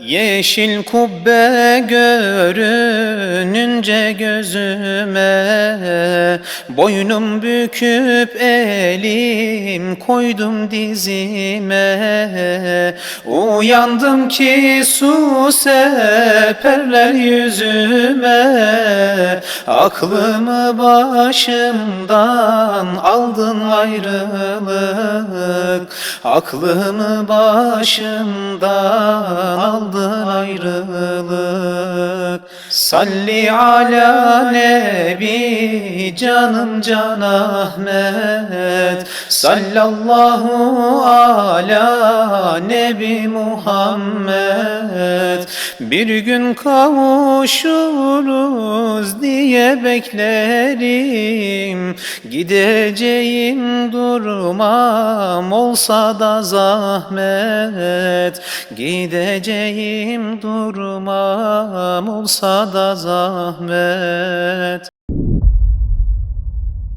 Yeşil kubbe görününce gözüme Boynum büküp elim koydum dizime. Uyandım ki su seperler yüzüme Aklımı başımdan aldın ayrılık Aklımı başımdan aldın ayrılık Salli ala nebi canım can Ahmet. Sallallahu ala nebi Muhammed. Bir gün kavuşuruz diye beklerim. Gideceğim durmam olsa da zahmet. Gideceğim durmam olsa da zahmet